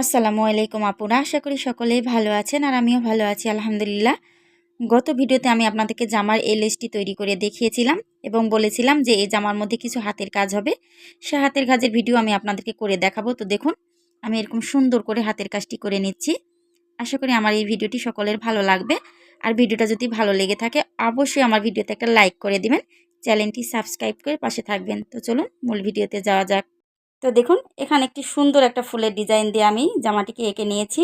আসসালামু আলাইকুম আপুরা আশা করি সকলেই ভালো আছেন আর আমিও ভালো আছি, আলহামদুলিল্লাহ। গত ভিডিওতে আমি আপনাদেরকে জামার এই লেসটি তৈরি করে দেখিয়েছিলাম এবং বলেছিলাম যে এই জামার মধ্যে কিছু হাতের কাজ হবে। সে হাতের কাজের ভিডিও আমি আপনাদেরকে করে দেখাবো। তো দেখুন, আমি এরকম সুন্দর করে হাতের কাজটি করে নিচ্ছি। আশা করি আমার এই ভিডিওটি সকলের ভালো লাগবে। আর ভিডিওটা যদি ভালো লেগে থাকে, অবশ্যই আমার ভিডিওতে একটা লাইক করে দিবেন। চ্যানেলটি সাবস্ক্রাইব করে পাশে থাকবেন। তো চলুন, মূল ভিডিওতে যাওয়া যাক। তো দেখুন, এখানে একটি সুন্দর একটা ফুলের ডিজাইন দিয়ে আমি জামাটিকে এঁকে নিয়েছি।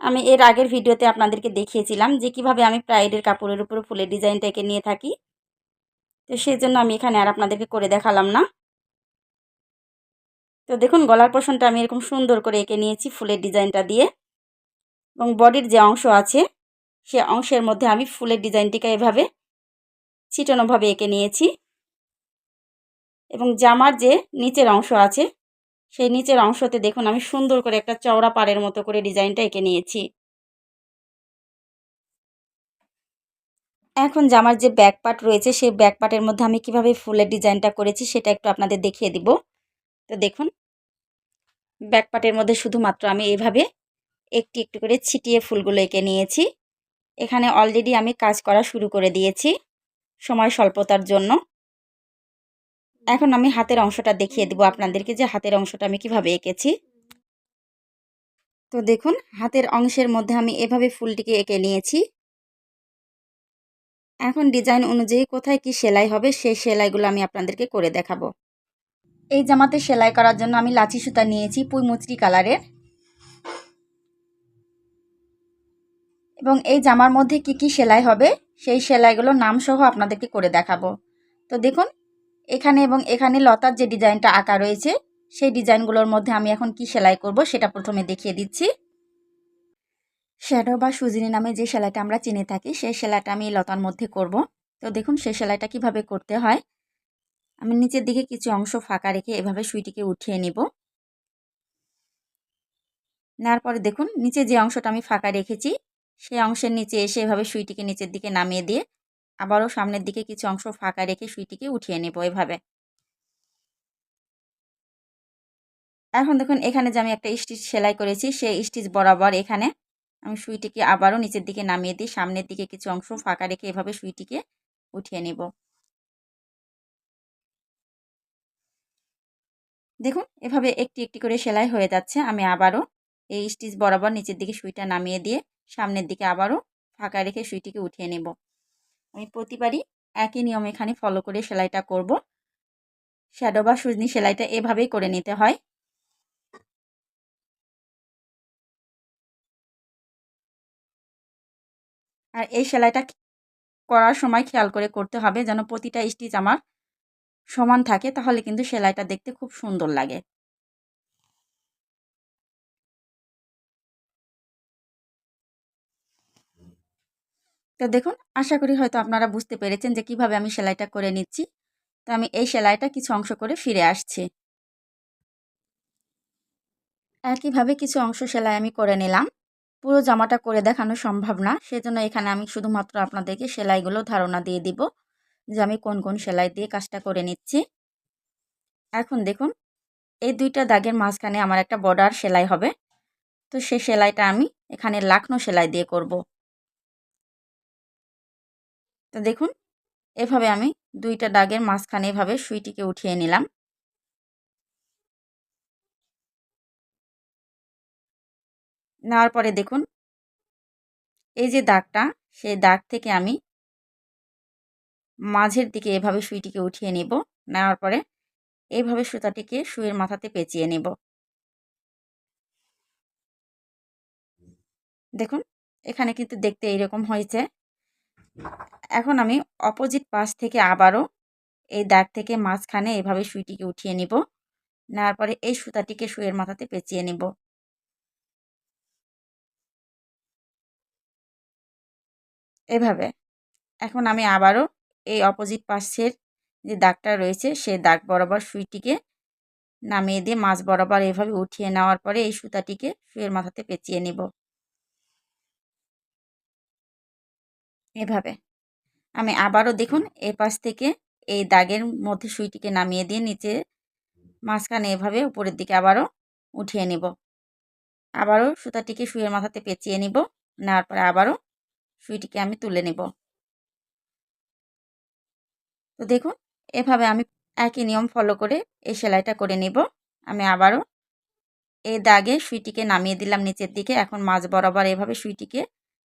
আমি এর আগের ভিডিওতে আপনাদেরকে দেখিয়েছিলাম যে কীভাবে আমি প্রাইডের কাপড়ের উপরে ফুলের ডিজাইনটা এঁকে নিয়ে থাকি। তো সেই জন্য আমি এখানে আর আপনাদেরকে করে দেখালাম না। তো দেখুন, গলার পোষণটা আমি এরকম সুন্দর করে এঁকে নিয়েছি ফুলের ডিজাইনটা দিয়ে এবং বডির যে অংশ আছে, সে অংশের মধ্যে আমি ফুলের ডিজাইনটিকে এভাবে ছিটানোভাবে এঁকে নিয়েছি। এবং জামার যে নিচের অংশ আছে, সেই নিচের অংশতে দেখুন আমি সুন্দর করে একটা চওড়া পাড়ের মতো করে ডিজাইনটা এঁকে নিয়েছি। এখন জামার যে ব্যাক পার্ট রয়েছে, সেই ব্যাক পার্টের মধ্যে আমি কীভাবে ফুলের ডিজাইনটা করেছি সেটা একটু আপনাদের দেখিয়ে দিব। তো দেখুন ব্যাক পার্টের মধ্যে শুধুমাত্র আমি এইভাবে একটি একটু করে ছিটিয়ে ফুলগুলো এঁকে নিয়েছি। এখানে অলরেডি আমি কাজ করা শুরু করে দিয়েছি, সময় স্বল্পতার জন্য। এখন আমি হাতের অংশটা দেখিয়ে দেবো আপনাদেরকে যে হাতের অংশটা আমি কীভাবে এঁকেছি। তো দেখুন, হাতের অংশের মধ্যে আমি এভাবে ফুলটিকে এঁকে নিয়েছি। এখন ডিজাইন অনুযায়ী কোথায় কি সেলাই হবে সেই সেলাইগুলো আমি আপনাদেরকে করে দেখাবো। এই জামাতে সেলাই করার জন্য আমি লাচি সুতা নিয়েছি পুই মুচরি কালারের। এবং এই জামার মধ্যে কি কি সেলাই হবে সেই সেলাইগুলোর নাম সহ আপনাদেরকে করে দেখাবো। তো দেখুন এখানে এবং এখানে লতার যে ডিজাইনটা আঁকা রয়েছে, সেই ডিজাইনগুলোর মধ্যে আমি এখন কি সেলাই করব সেটা প্রথমে দেখিয়ে দিচ্ছি। শ্যাডো বা সুজিনি নামে যে সেলাইটা আমরা চিনে থাকি, সেই সেলাইটা আমি লতার মধ্যে করব। তো দেখুন, সেই সেলাইটা কীভাবে করতে হয়। আমি নিচের দিকে কিছু অংশ ফাঁকা রেখে এভাবে সুইটিকে উঠিয়ে নিব। নেওয়ার পরে দেখুন, নিচে যে অংশটা আমি ফাঁকা রেখেছি, সেই অংশের নিচে এসে এভাবে সুইটিকে নিচের দিকে নামিয়ে দিয়ে আবারও সামনের দিকে কিছু অংশ ফাঁকা রেখে সুইটিকে উঠিয়ে নেব এভাবে। এখন দেখুন, এখানে যে আমি একটা স্টিচ সেলাই করেছি, সেই স্টিচ বরাবর এখানে আমি সুইটিকে আবারও নিচের দিকে নামিয়ে দিই সামনের দিকে কিছু অংশ ফাঁকা রেখে এভাবে সুইটিকে উঠিয়ে নেব। দেখুন, এভাবে একটি একটি করে সেলাই হয়ে যাচ্ছে। আমি আবারও এই স্টিচ বরাবর নিচের দিকে সুইটা নামিয়ে দিয়ে সামনের দিকে আবারও ফাঁকা রেখে সুইটিকে উঠিয়ে নেব। আমি প্রতিবারই একই নিয়ম এখানে ফলো করে সেলাইটা করব। শ্যাডো বা সুজনি সেলাইটা এভাবেই করে নিতে হয়। আর এই সেলাইটা করার সময় খেয়াল করে করতে হবে যেন প্রতিটা স্টিচ আমার সমান থাকে, তাহলে কিন্তু সেলাইটা দেখতে খুব সুন্দর লাগে। তো দেখুন, আশা করি হয়তো আপনারা বুঝতে পেরেছেন যে কীভাবে আমি সেলাইটা করে নিচ্ছি। তো আমি এই সেলাইটা কিছু অংশ করে ফিরে আসছি। একইভাবে কিছু অংশ সেলাই আমি করে নিলাম। পুরো জামাটা করে দেখানো সম্ভব না, সেজন্য এখানে আমি শুধুমাত্র আপনাদেরকে সেলাইগুলো ধারণা দিয়ে দিব যে আমি কোন কোন সেলাই দিয়ে কাজটা করে নিচ্ছি। এখন দেখুন, এই দুইটা দাগের মাঝখানে আমার একটা বর্ডার সেলাই হবে। তো সে সেলাইটা আমি এখানে লাখনো সেলাই দিয়ে করব। তো দেখুন, এভাবে আমি দুইটা দাগের মাঝখানে এভাবে সুইটিকে উঠিয়ে নিলাম। নেওয়ার পরে দেখুন, এই যে দাগটা, সেই দাগ থেকে আমি মাঝের দিকে এভাবে সুইটিকে উঠিয়ে নেব। নেওয়ার পরে এইভাবে সুতাটিকে সুইয়ের মাথাতে পেঁচিয়ে নেব। দেখুন, এখানে কিন্তু দেখতে এইরকম হয়েছে। এখন আমি অপোজিট পাশ থেকে আবারও এই দাগ থেকে মাঝখানে এভাবে সুইটিকে উঠিয়ে নিব। নেওয়ার পরে এই সুতাটিকে সুইয়ের মাথাতে পেঁচিয়ে নিব। এভাবে। এখন আমি আবারও এই অপোজিট পাশের যে দাগটা রয়েছে, সেই দাগ বরাবর সুইটিকে নামিয়ে দিয়ে মাছ বরাবর এভাবে উঠিয়ে নেওয়ার পরে এই সুতাটিকে সুইয়ের মাথাতে পেঁচিয়ে নিব। এভাবে। আমি আবারও দেখুন এ পাশ থেকে এই দাগের মধ্যে সুইটিকে নামিয়ে দিয়ে নিচে মাঝখানে এভাবে উপরের দিকে আবারও উঠিয়ে নিব। আবারও সুতাটিকে সুইয়ের মাথাতে পেঁচিয়ে নিব, নেওয়ার পরে আবারও সুইটিকে আমি তুলে নেব। তো দেখুন, এভাবে আমি একই নিয়ম ফলো করে এই সেলাইটা করে নিব। আমি আবারও এই দাগে সুইটিকে নামিয়ে দিলাম নিচের দিকে, এখন মাছ বরাবর এভাবে সুইটিকে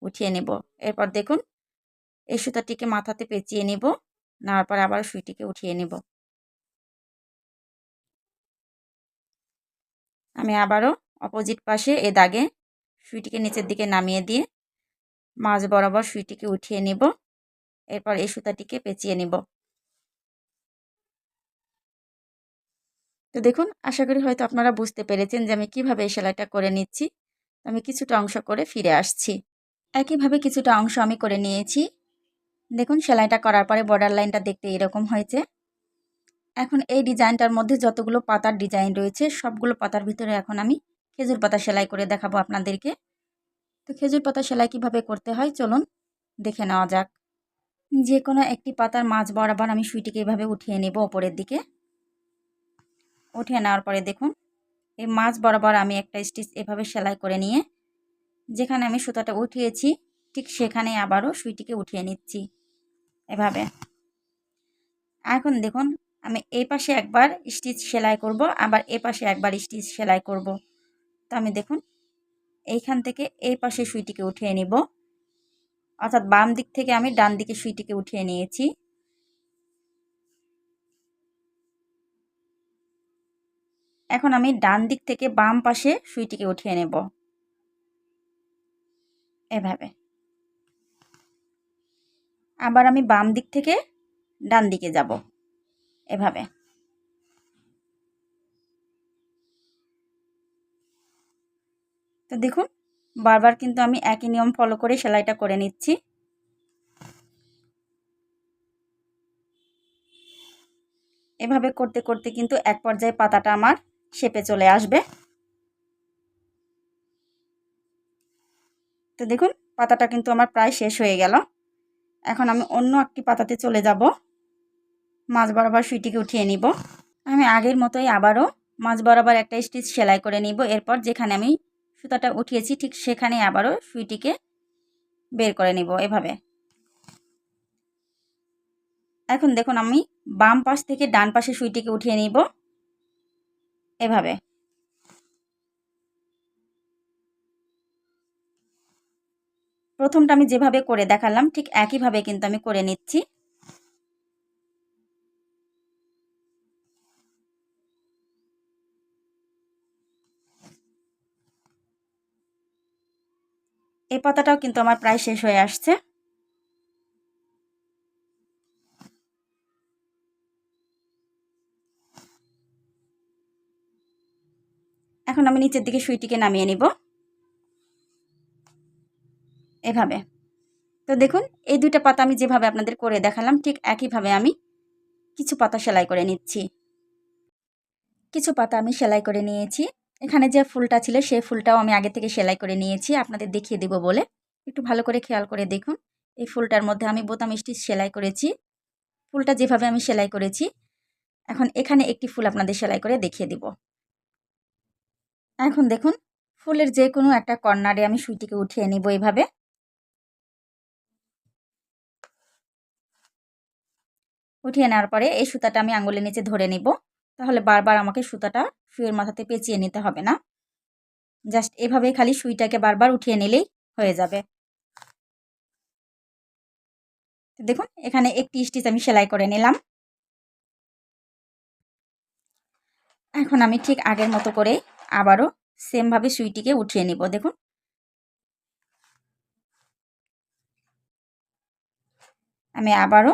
উঠিয়ে নেব। এরপর দেখুন এই সুতাটিকে মাথাতে পেঁচিয়ে নিব, নেওয়ার পর আবার সুইটিকে উঠিয়ে নেব। আমি আবারও অপোজিট পাশে এ দাগে সুইটিকে নিচের দিকে নামিয়ে দিয়ে মাছ বরাবর সুইটিকে উঠিয়ে নিব, এরপর এই সুতাটিকে পেঁচিয়ে নিব। তো দেখুন, আশা করি হয়তো আপনারা বুঝতে পেরেছেন যে আমি কীভাবে এই সেলাইটা করে নিচ্ছি। আমি কিছুটা অংশ করে ফিরে আসছি। একইভাবে কিছুটা অংশ আমি করে নিয়েছি। দেখুন, সেলাইটা করার পরে বর্ডার লাইনটা দেখতে এরকম হয়েছে। এখন এই ডিজাইনটার মধ্যে যতগুলো পাতার ডিজাইন রয়েছে, সবগুলো পাতার ভিতরে এখন আমি খেজুর পাতা সেলাই করে দেখাবো আপনাদেরকে। তো খেজুর পাতা সেলাই কীভাবে করতে হয়, চলুন দেখে নেওয়া যাক। যে কোনো একটি পাতার মাছ বরাবর আমি সুইটিকে এভাবে উঠিয়ে নেব ওপরের দিকে। উঠিয়ে নেওয়ার পরে দেখুন, এই মাছ বরাবর আমি একটা স্টিচ এভাবে সেলাই করে নিয়ে, যেখানে আমি সুতাটা উঠিয়েছি, ঠিক সেখানে আবারও সুইটিকে উঠিয়ে নিচ্ছি। এভাবে। এখন দেখুন, আমি এই পাশে একবার স্টিচ সেলাই করব, আবার এ পাশে একবার স্টিচ সেলাই করব। তো আমি দেখুন, এইখান থেকে এই পাশে সুইটিকে উঠিয়ে নিব। অর্থাৎ বাম দিক থেকে আমি ডান দিকে সুইটিকে উঠিয়ে নিয়েছি। এখন আমি ডান দিক থেকে বাম পাশে সুইটিকে উঠিয়ে নেব। এভাবে। আবার আমি বাম দিক থেকে ডান দিকে যাব, এভাবে। তো দেখুন, বারবার কিন্তু আমি একই নিয়ম ফলো করে সেলাইটা করে নিচ্ছি। এভাবে করতে করতে কিন্তু এক পর্যায়ে পাতাটা আমার শেপে চলে আসবে। তো দেখুন, পাতাটা কিন্তু আমার প্রায় শেষ হয়ে গেল। এখন আমি অন্য একটি পাতাতে চলে যাব। মাছ বরাবর সুইটিকে উঠিয়ে নিব। আমি আগের মতোই আবারও মাছ বরাবর একটা স্টিচ সেলাই করে নিব। এরপর যেখানে আমি সুতাটা উঠিয়েছি, ঠিক সেখানে আবারও সুইটিকে বের করে নিব এভাবে। এখন দেখুন, আমি বাম পাশ থেকে ডান পাশে সুইটিকে উঠিয়ে নিব। এভাবে। প্রথমটা আমি যেভাবে করে দেখালাম, ঠিক একইভাবে কিন্তু আমি করে নিচ্ছি। এই পাতাটাও কিন্তু আমার প্রায় শেষ হয়ে আসছে। এখন আমি নিচের দিকে সুইটিকে নামিয়ে নিব। এভাবে। তো দেখুন, এই দুইটা পাতা আমি যেভাবে আপনাদের করে দেখালাম, ঠিক একইভাবে আমি কিছু পাতা সেলাই করে নিচ্ছি। কিছু পাতা আমি সেলাই করে নিয়েছি। এখানে যে ফুলটা ছিল সেই ফুলটাও আমি আগে থেকে সেলাই করে নিয়েছি। আপনাদের দেখিয়ে দেব বলে। একটু ভালো করে খেয়াল করে দেখুন। এই ফুলটার মধ্যে আমি বোতাম স্টিচ সেলাই করেছি। ফুলটা যেভাবে আমি সেলাই করেছি, এখন এখানে একটি ফুল আপনাদের সেলাই করে দেখিয়ে দিব। এখন দেখুন, ফুলের যে কোনো একটা কর্নারে আমি সুইটিকে উঠিয়ে নিব এইভাবে উঠিয়ে নেওয়ার পরে এই সুতাটা আমি আঙুলের নিচে ধরে নিব। তাহলে বারবার আমাকে সুতাটা সুইয়ের মাথাতে পেঁচিয়ে নিতে হবে না। জাস্ট এভাবে খালি সুইটাকে বারবার উঠিয়ে নিলেই হয়ে যাবে। দেখুন, এখানে একটি স্টিচ আমি সেলাই করে নিলাম। এখন আমি ঠিক আগের মতো করে আবারও সেমভাবে সুইটিকে উঠিয়ে নিব, দেখুন। আমি আবারও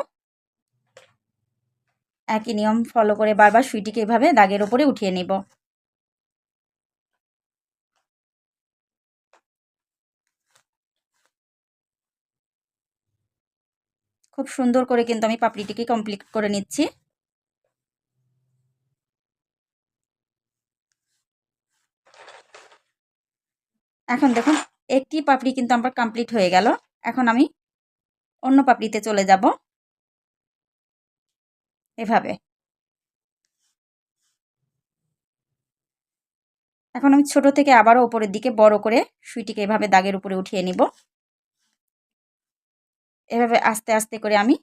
একই নিয়ম ফলো করে বারবার সুইটিকে এভাবে দাগের ওপরে উঠিয়ে নিব। খুব সুন্দর করে কিন্তু আমি পাপড়িটিকে কমপ্লিট করে নিচ্ছি। এখন দেখুন, একটি পাপড়ি কিন্তু আমার কমপ্লিট হয়ে গেল। এখন আমি অন্য পাপড়িতে চলে যাব। এভাবে। এখন আমি ছোট থেকে আবারও উপরের দিকে বড় করে সুইটিকে এভাবে দাগের উপরে উঠিয়ে নিব। এভাবে আস্তে আস্তে করে আমি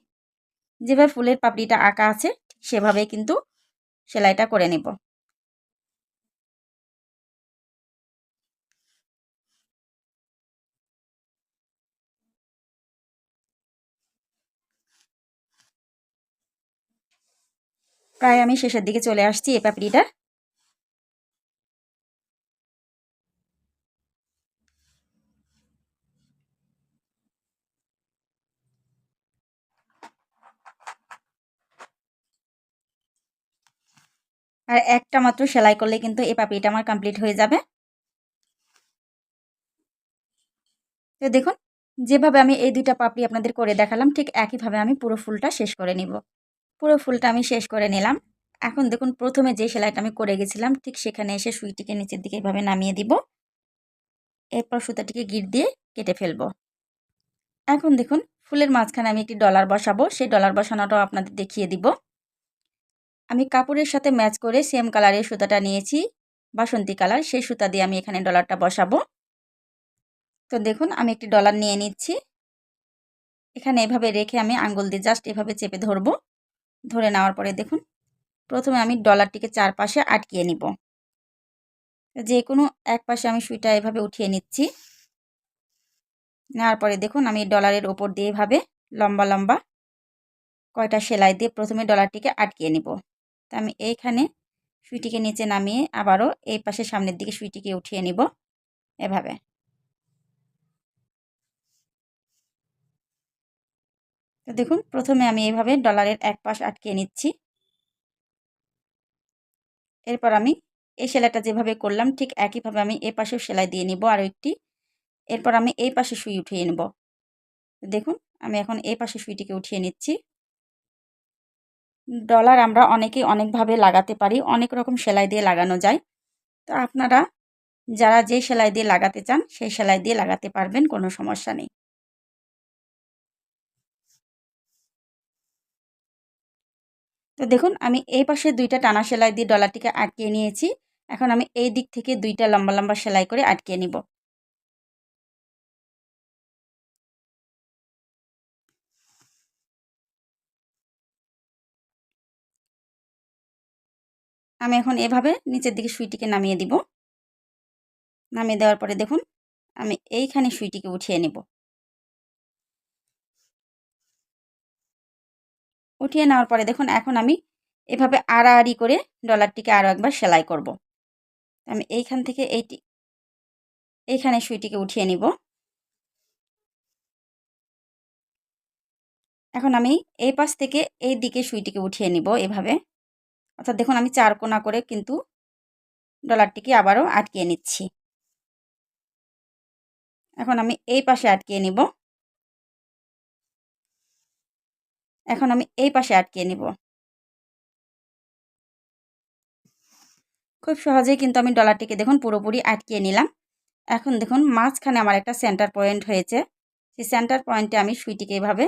যেভাবে ফুলের পাপড়িটা আঁকা আছে সেভাবে কিন্তু সেলাইটা করে নেব। প্রায় আমি শেষের দিকে চলে আসছি এই পাপড়িটা আর একটা মাত্র সেলাই করলে কিন্তু এই পাপড়িটা আমার কমপ্লিট হয়ে যাবে। তো দেখুন, যেভাবে আমি এই দুইটা পাপড়ি আপনাদের করে দেখালাম, ঠিক একইভাবে আমি পুরো ফুলটা শেষ করে নিব। পুরো ফুলটা আমি শেষ করে নিলাম। এখন দেখুন, প্রথমে যে সেলাইটা আমি করে গেছিলাম, ঠিক সেখানে এসে সুইটিকে নিচের দিকে এভাবে নামিয়ে দিব। এরপর সুতাটিকে গিট দিয়ে কেটে ফেলব। এখন দেখুন, ফুলের মাঝখানে আমি একটি ডলার বসাবো। সেই ডলার বসানোটাও আপনাদের দেখিয়ে দিব। আমি কাপড়ের সাথে ম্যাচ করে সেম কালারের সুতাটা নিয়েছি, বাসন্তী কালার। সেই সুতা দিয়ে আমি এখানে ডলারটা বসাবো। তো দেখুন, আমি একটি ডলার নিয়ে নিচ্ছি। এখানে এভাবে রেখে আমি আঙ্গুল দিয়ে জাস্ট এভাবে চেপে ধরবো। ধরে নেওয়ার পরে দেখুন, প্রথমে আমি ডলারটিকে চারপাশে আটকিয়ে নিব। যে কোনো এক পাশে আমি সুইটা এভাবে উঠিয়ে নিচ্ছি। নেওয়ার পরে দেখুন, আমি ডলারের ওপর দিয়ে এভাবে লম্বা লম্বা কয়টা সেলাই দিয়ে প্রথমে ডলারটিকে আটকিয়ে নিব। তা আমি এইখানে সুইটিকে নিচে নামিয়ে আবারও এই পাশে সামনের দিকে সুইটিকে উঠিয়ে নিব এভাবে। তো দেখুন, প্রথমে আমি এইভাবে ডলারের এক পাশ আটকিয়ে নিচ্ছি। এরপর আমি এই সেলাইটা যেভাবে করলাম, ঠিক একইভাবে আমি এ পাশেও সেলাই দিয়ে নিব আরও একটি। এরপর আমি এই পাশে সুই উঠিয়ে নেব। দেখুন, আমি এখন এই পাশে সুইটিকে উঠিয়ে নিচ্ছি। ডলার আমরা অনেকেই অনেকভাবে লাগাতে পারি, অনেক রকম সেলাই দিয়ে লাগানো যায়। তো আপনারা যারা যে সেলাই দিয়ে লাগাতে চান, সেই সেলাই দিয়ে লাগাতে পারবেন, কোনো সমস্যা নেই। তো দেখুন, আমি এই পাশে দুইটা টানা সেলাই দিয়ে ডলারটিকে আটকিয়ে নিয়েছি। এখন আমি এই দিক থেকে দুইটা লম্বা লম্বা সেলাই করে আটকিয়ে নিব। আমি এখন এভাবে নিচের দিকে সুইটিকে নামিয়ে দিব। নামিয়ে দেওয়ার পরে দেখুন, আমি এইখানে সুইটিকে উঠিয়ে নেব। উঠিয়ে নেওয়ার পরে দেখুন, এখন আমি এভাবে আড়াআড়ি করে ডলারটিকে আরও একবার সেলাই করব। আমি এইখান থেকে এইটি, এইখানে সুইটিকে উঠিয়ে নিব। এখন আমি এই পাশ থেকে এই দিকে সুইটিকে উঠিয়ে নিব এভাবে। অর্থাৎ দেখুন, আমি চার কোনা করে কিন্তু ডলারটিকে আবারও আটকিয়ে নিচ্ছি। এখন আমি এই পাশে আটকিয়ে নিব। এখন আমি এই পাশে আটকিয়ে নিব। খুব সহজেই কিন্তু আমি ডলারটিকে দেখুন পুরোপুরি আটকিয়ে নিলাম। এখন দেখুন মাঝখানে আমার একটা সেন্টার পয়েন্ট হয়েছে। সেই সেন্টার পয়েন্টে আমি সুইটিকে এভাবে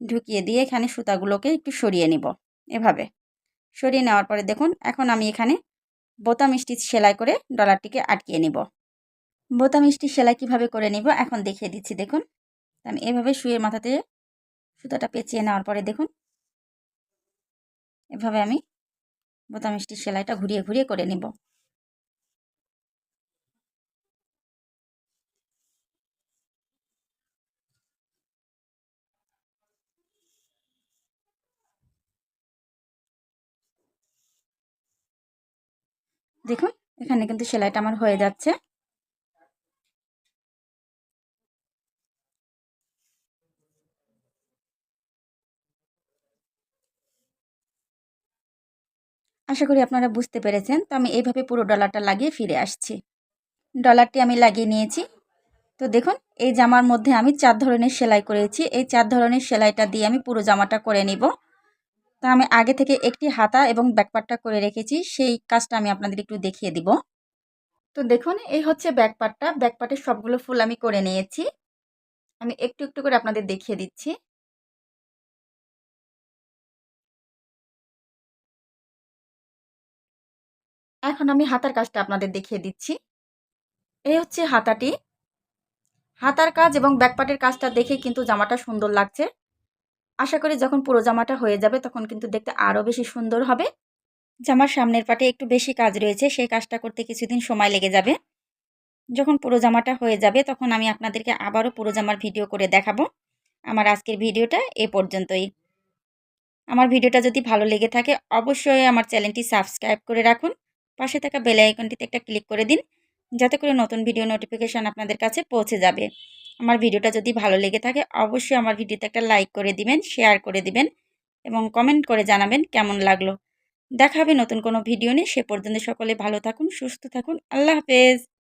ঢুকিয়ে দিয়ে এখানে সুতাগুলোকে একটু সরিয়ে নিব এভাবে। সরিয়ে নেওয়ার পরে দেখুন এখন আমি এখানে বোতাম স্টিচ সেলাই করে ডলারটিকে আটকিয়ে নিব। বোতাম স্টিচ সেলাই কীভাবে করে নিব এখন দেখিয়ে দিচ্ছি দেখুন। আমি এভাবে শুয়ের মাথাতে সুতাটা পেঁচিয়ে নেওয়ার পরে দেখুন, এভাবে আমি বোতাম স্টিচ সেলাইটা ঘুরিয়ে ঘুরিয়ে করে নেব। দেখুন, এখানে কিন্তু সেলাইটা আমার হয়ে যাচ্ছে। আশা করি আপনারা বুঝতে পেরেছেন। তো আমি এইভাবে পুরো ডলারটা লাগিয়ে ফিরে আসছি। ডলারটি আমি লাগিয়ে নিয়েছি। তো দেখুন, এই জামার মধ্যে আমি চার ধরনের সেলাই করেছি। এই চার ধরনের সেলাইটা দিয়ে আমি পুরো জামাটা করে নিব। তো আমি আগে থেকে একটি হাতা এবং ব্যাকপার্টটা করে রেখেছি। সেই কাজটা আমি আপনাদের একটু দেখিয়ে দিব। তো দেখুন, এই হচ্ছে ব্যাকপার্টটা ব্যাকপার্টের সবগুলো ফুল আমি করে নিয়েছি। আমি একটু একটু করে আপনাদের দেখিয়ে দিচ্ছি। এখন আমি হাতার কাজটা আপনাদের দেখিয়ে দিচ্ছি। এই হচ্ছে হাতাটি। হাতার কাজ এবং ব্যাকপার্টের কাজটা দেখে কিন্তু জামাটা সুন্দর লাগছে। আশা করি যখন পুরো জামাটা হয়ে যাবে তখন কিন্তু দেখতে আরও বেশি সুন্দর হবে। জামার সামনের পাটে একটু বেশি কাজ রয়েছে, সেই কাজটা করতে কিছুদিন সময় লেগে যাবে। যখন পুরো জামাটা হয়ে যাবে তখন আমি আপনাদেরকে আবারও পুরো জামার ভিডিও করে দেখাবো। আমার আজকের ভিডিওটা এ পর্যন্তই। আমার ভিডিওটা যদি ভালো লেগে থাকে অবশ্যই আমার চ্যানেলটি সাবস্ক্রাইব করে রাখুন। পাশে থাকা বেল আইকনটিতে একটা ক্লিক করে দিন, যাতে করে নতুন ভিডিও নোটিফিকেশান আপনাদের কাছে পৌঁছে যাবে। আমার ভিডিওটা যদি ভালো লেগে থাকে, অবশ্যই আমার ভিডিওতে একটা লাইক করে দিবেন শেয়ার করে দিবেন এবং কমেন্ট করে জানাবেন কেমন লাগল। দেখা হবে নতুন কোনো ভিডিও নিয়ে। সে পর্যন্ত সকলে ভালো থাকুন, সুস্থ থাকুন। আল্লাহ হাফেজ।